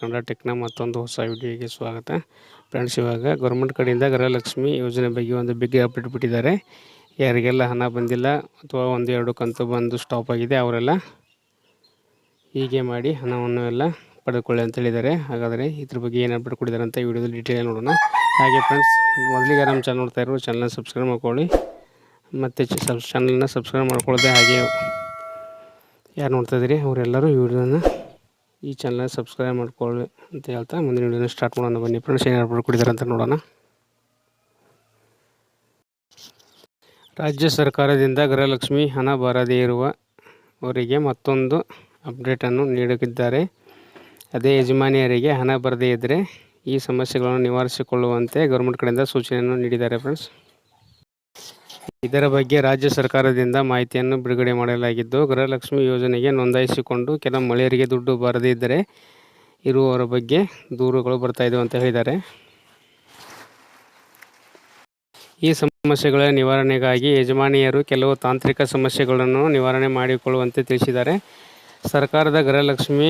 ಕನ್ನಡ ಟೆಕ್ನ ಮತ್ತೊಂದು ಹೊಸ ವಿಡಿಯೋಗೆ ಸ್ವಾಗತ. ಫ್ರೆಂಡ್ಸ್, ಇವಾಗ ಗೌರ್ಮೆಂಟ್ ಕಡೆಯಿಂದ ಗೃಹಲಕ್ಷ್ಮಿ ಯೋಜನೆ ಬಗ್ಗೆ ಒಂದು ಬಿಗ್ ಅಪ್ಡೇಟ್ ಬಿಟ್ಟಿದ್ದಾರೆ ಯಾರಿಗೆಲ್ಲ ಹಣ ಬಂದಿಲ್ಲ ಅಥವಾ ಒಂದು ಎರಡು ಕಂತು ಬಂದು ಸ್ಟಾಪ್ ಆಗಿದೆ ಅವರೆಲ್ಲ ಹೀಗೆ ಮಾಡಿ ಹಣವನ್ನು ಎಲ್ಲ ಪಡೆದುಕೊಳ್ಳಿ ಅಂತ ಹೇಳಿದ್ದಾರೆ. ಹಾಗಾದರೆ ಇದ್ರ ಬಗ್ಗೆ ಏನು ಅಪ್ಡೇಟ್ ಕೊಟ್ಟಿದ್ದಾರೆ ಅಂತ ಈ ವಿಡಿಯೋದಲ್ಲಿ ಡೀಟೇಲ್ ನೋಡೋಣ. ಹಾಗೆ ಫ್ರೆಂಡ್ಸ್ ಮೊದಲಿಗೆ ನಮ್ಮ ಚಾನಲ್ ನೋಡ್ತಾ ಇರೋ ಚಾನಲ್ನ ಸಬ್ಸ್ಕ್ರೈಬ್ ಮಾಡ್ಕೊಳ್ಳಿ. ಮತ್ತು ಚಾನಲ್ನ ಸಬ್ಸ್ಕ್ರೈಬ್ ಮಾಡ್ಕೊಳ್ಳೋದೆ ಹಾಗೆ ಯಾರು ನೋಡ್ತಾ ಇದ್ದೀರಿ, ಅವರೆಲ್ಲರೂ ವಿಡಿಯೋನ ಈ ಚಾನಲ್ ಸಬ್ಸ್ಕ್ರೈಬ್ ಮಾಡ್ಕೊಳ್ಳಿ ಅಂತ ಹೇಳ್ತಾ ಮುಂದಿನ ವಿಡಿಯೋನ ಸ್ಟಾರ್ಟ್ ಮಾಡೋಣ. ಬನ್ನಿ ಫ್ರೆಂಡ್ಸ್ ಏನು ಅಪ್ಡೇಟ್ ಕುಡಿದಾರೆ ಅಂತ ನೋಡೋಣ. ರಾಜ್ಯ ಸರ್ಕಾರದಿಂದ ಗೃಹಲಕ್ಷ್ಮಿ ಹಣ ಬರದೇ ಇರುವವರಿಗೆ ಮತ್ತೊಂದು ಅಪ್ಡೇಟನ್ನು ನೀಡುತ್ತಿದ್ದಾರೆ ಅದೇ ಯಜಮಾನಿಯರಿಗೆ ಹಣ ಬರದೇ ಇದ್ದರೆ ಈ ಸಮಸ್ಯೆಗಳನ್ನು ನಿವಾರಿಸಿಕೊಳ್ಳುವಂತೆ ಗೌರ್ಮೆಂಟ್ ಕಡೆಯಿಂದ ಸೂಚನೆಯನ್ನು ನೀಡಿದ್ದಾರೆ ಫ್ರೆಂಡ್ಸ್ ಇದರ ಬಗ್ಗೆ ರಾಜ್ಯ ಸರ್ಕಾರದಿಂದ ಮಾಹಿತಿಯನ್ನು ಬಿಡುಗಡೆ ಮಾಡಲಾಗಿದ್ದು, ಗೃಹಲಕ್ಷ್ಮಿ ಯೋಜನೆಗೆ ನೋಂದಾಯಿಸಿಕೊಂಡು ಕೆಲ ಮಹಿಳೆಯರಿಗೆ ದುಡ್ಡು ಬರದೇ ಇದ್ದರೆ ಇರುವವರ ಬಗ್ಗೆ ದೂರುಗಳು ಬರ್ತಾ ಇದ್ದವು ಅಂತ ಹೇಳಿದ್ದಾರೆ. ಈ ಸಮಸ್ಯೆಗಳ ನಿವಾರಣೆಗಾಗಿ ಯಜಮಾನಿಯರು ಕೆಲವು ತಾಂತ್ರಿಕ ಸಮಸ್ಯೆಗಳನ್ನು ನಿವಾರಣೆ ಮಾಡಿಕೊಳ್ಳುವಂತೆ ತಿಳಿಸಿದ್ದಾರೆ. ಸರ್ಕಾರದ ಗೃಹಲಕ್ಷ್ಮಿ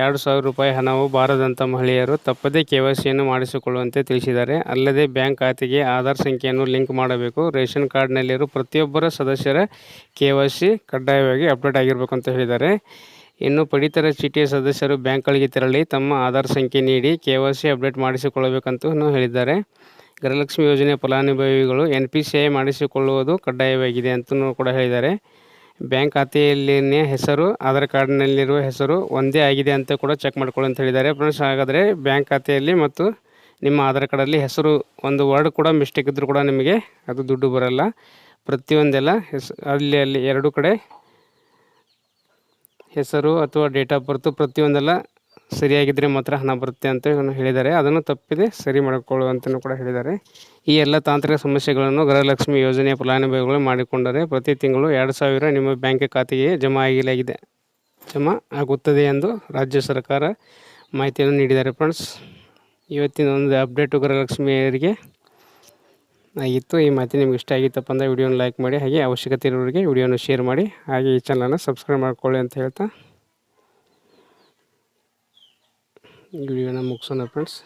ಎರಡು ಸಾವಿರ ರೂಪಾಯಿ ಹಣವು ಬಾರದಂಥ ಮಹಿಳೆಯರು ತಪ್ಪದೇ ಕೆ ವೈ ಸಿಯನ್ನು ಮಾಡಿಸಿಕೊಳ್ಳುವಂತೆ ತಿಳಿಸಿದ್ದಾರೆ. ಅಲ್ಲದೆ ಬ್ಯಾಂಕ್ ಖಾತೆಗೆ ಆಧಾರ್ ಸಂಖ್ಯೆಯನ್ನು ಲಿಂಕ್ ಮಾಡಬೇಕು. ರೇಷನ್ ಕಾರ್ಡ್ನಲ್ಲಿರುವ ಪ್ರತಿಯೊಬ್ಬರ ಸದಸ್ಯರ ಕೆ ವೈ ಸಿ ಕಡ್ಡಾಯವಾಗಿ ಅಪ್ಡೇಟ್ ಆಗಿರಬೇಕು ಅಂತ ಹೇಳಿದ್ದಾರೆ. ಇನ್ನು ಪಡಿತರ ಚೀಟಿಯ ಸದಸ್ಯರು ಬ್ಯಾಂಕ್ಗಳಿಗೆ ತೆರಳಿ ತಮ್ಮ ಆಧಾರ್ ಸಂಖ್ಯೆ ನೀಡಿ ಕೆ ವೈ ಸಿ ಅಪ್ಡೇಟ್ ಮಾಡಿಸಿಕೊಳ್ಳಬೇಕಂತೂ ಹೇಳಿದ್ದಾರೆ. ಗೃಹಲಕ್ಷ್ಮಿ ಯೋಜನೆ ಫಲಾನುಭವಿಗಳು ಎನ್ ಪಿ ಸಿ ಐ ಮಾಡಿಸಿಕೊಳ್ಳುವುದು ಕಡ್ಡಾಯವಾಗಿದೆ ಅಂತಲೂ ಕೂಡ ಹೇಳಿದ್ದಾರೆ. ಬ್ಯಾಂಕ್ ಖಾತೆಯಲ್ಲಿನ ಹೆಸರು, ಆಧಾರ್ ಕಾರ್ಡ್ನಲ್ಲಿರುವ ಹೆಸರು ಒಂದೇ ಆಗಿದೆ ಅಂತ ಕೂಡ ಚೆಕ್ ಮಾಡ್ಕೊಳ್ಳಿ ಅಂತ ಹೇಳಿದ್ದಾರೆ. ಫ್ರೆಂಡ್ಸ್, ಹಾಗಾದರೆ ಬ್ಯಾಂಕ್ ಖಾತೆಯಲ್ಲಿ ಮತ್ತು ನಿಮ್ಮ ಆಧಾರ್ ಕಾರ್ಡಲ್ಲಿ ಹೆಸರು ಒಂದು ವರ್ಡ್ ಕೂಡ ಮಿಸ್ಟೇಕ್ ಇದ್ದರೂ ಕೂಡ ನಿಮಗೆ ಅದು ದುಡ್ಡು ಬರಲ್ಲ. ಪ್ರತಿಯೊಂದೆಲ್ಲ ಅಲ್ಲಿ ಅಲ್ಲಿ ಎರಡು ಕಡೆ ಹೆಸರು ಅಥವಾ ಡೇಟ್ ಆಫ್ ಬರ್ತು ಪ್ರತಿಯೊಂದೆಲ್ಲ ಸರಿಯಾಗಿದ್ದರೆ ಮಾತ್ರ ಹಣ ಬರುತ್ತೆ ಅಂತ ಹೇಳಿದ್ದಾರೆ. ಅದನ್ನು ತಪ್ಪಿದೆ, ಸರಿ ಮಾಡಿಕೊಳ್ಳುವಂತಲೂ ಕೂಡ ಹೇಳಿದ್ದಾರೆ. ಈ ಎಲ್ಲ ತಾಂತ್ರಿಕ ಸಮಸ್ಯೆಗಳನ್ನು ಗೃಹಲಕ್ಷ್ಮಿ ಯೋಜನೆಯ ಫಲಾನುಭವಿಗಳು ಮಾಡಿಕೊಂಡರೆ ಪ್ರತಿ ತಿಂಗಳು ಎರಡು ಸಾವಿರ ನಿಮ್ಮ ಬ್ಯಾಂಕ್ ಖಾತೆಗೆ ಜಮಾ ಆಗಲಾಗಿದೆ. ಜಮಾ ಆಗುತ್ತದೆ ಎಂದು ರಾಜ್ಯ ಸರ್ಕಾರ ಮಾಹಿತಿಯನ್ನು ನೀಡಿದ್ದಾರೆ ಫ್ರೆಂಡ್ಸ್. ಇವತ್ತಿನ ಒಂದು ಅಪ್ಡೇಟು ಗೃಹಲಕ್ಷ್ಮಿಯರಿಗೆ ಆಗಿತ್ತು. ಈ ಮಾಹಿತಿ ನಿಮ್ಗೆ ಇಷ್ಟ ಆಗಿತ್ತಪ್ಪ ಅಂದರೆ ವಿಡಿಯೋನ ಲೈಕ್ ಮಾಡಿ, ಹಾಗೆ ಅವಶ್ಯಕತೆ ಇರೋರಿಗೆ ವಿಡಿಯೋನ ಶೇರ್ ಮಾಡಿ, ಹಾಗೆ ಈ ಚಾನಲನ್ನು ಸಬ್ಸ್ಕ್ರೈಬ್ ಮಾಡ್ಕೊಳ್ಳಿ ಅಂತ ಹೇಳ್ತಾ ವಿಡಿಯೋನ ಮುಗಿಸೋಣ ಫ್ರೆಂಡ್ಸ್